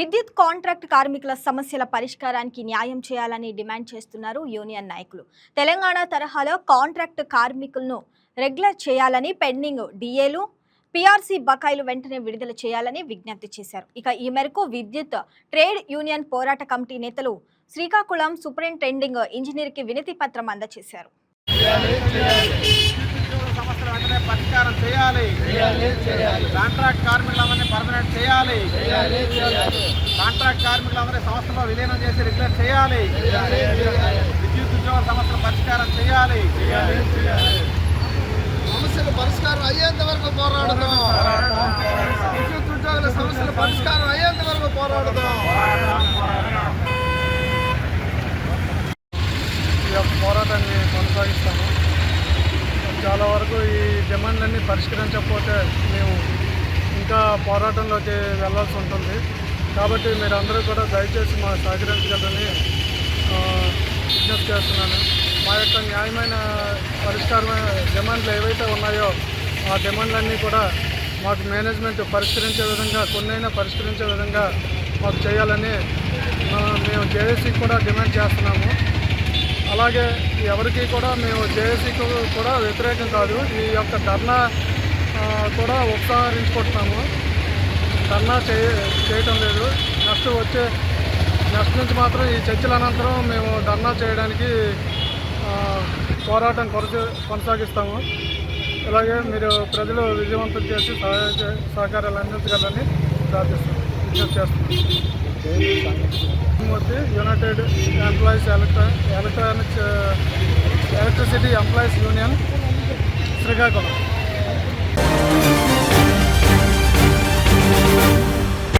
విద్యుత్ కాంట్రాక్ట్ కార్మికుల సమస్యల పరిష్కారానికి న్యాయం చేయాలని డిమాండ్ చేస్తున్నారు యూనియన్ నాయకులు. తెలంగాణ తరహాలో కాంట్రాక్ట్ కార్మికులను రెగ్యులర్ చేయాలని పెండింగ్ డిఏలు పీఆర్సీ బకాయిలు వెంటనే విడుదల చేయాలని విజ్ఞప్తి చేశారు. ఇక ఈ మేరకు విద్యుత్ ట్రేడ్ యూనియన్ పోరాట కమిటీ నేతలు శ్రీకాకుళం సూపరింటెండింగ్ ఇంజనీర్కి వినతి పత్రం అందజేశారు. కాంట్రాక్ట్ కార్మికులందరినీ పర్మనెంట్ చేయాలి. కాంట్రాక్ట్ కార్మికులందరినీ సంస్థలో విలీనం చేసి రెగ్యులర్ చేయాలి. విద్యుత్ ఉద్యోగ సమస్యలు పరిష్కారం చేయాలి. సమస్యలు పరిష్కారం అయ్యేంత వరకు పోరాడదాం. విద్యుత్ ఉద్యోగుల సమస్యలు పరిష్కారం అయ్యేంత వరకు పోరాడదాం. ఈ యొక్క పోరాటాన్ని కొనసాగిస్తాము. చాలా వరకు ఈ డిమాండ్లన్నీ పరిష్కరించకపోతే మేము ఇంకా పోరాటంలోకి వెళ్ళాల్సి ఉంటుంది. కాబట్టి మీరందరూ కూడా దయచేసి మా సహకరించగలని విజ్ఞప్తి చేస్తున్నాను. మా యొక్క న్యాయమైన పరిష్కారమైన డిమాండ్లు ఏవైతే ఉన్నాయో ఆ డిమాండ్లన్నీ కూడా మాకు మేనేజ్మెంట్ పరిష్కరించే విధంగా కొన్నైనా పరిష్కరించే విధంగా మాకు చేయాలని మేము జేఏసీకి కూడా డిమాండ్ చేస్తున్నాము. అలాగే ఎవరికి కూడా మేము జేఏసీకి కూడా వ్యతిరేకం కాదు. ఈ యొక్క ధర్నా కూడా ఉపసంహరించుకుంటున్నాము ధర్నా చేయ చేయటం లేదు. నెక్స్ట్ వచ్చే నెక్స్ట్ నుంచి మాత్రం ఈ చర్చల అనంతరం మేము ధర్నా చేయడానికి పోరాటం కొనసా కొనసాగిస్తాము. ఇలాగే మీరు ప్రజలు విజయవంతం చేసి సహాయ సహకారాలు అందించగలని ప్రార్థిస్తున్నాం. విజ్ఞప్తి చేస్తున్నాం. Murthy united employees electra electronics electricity employees union Srikakulam.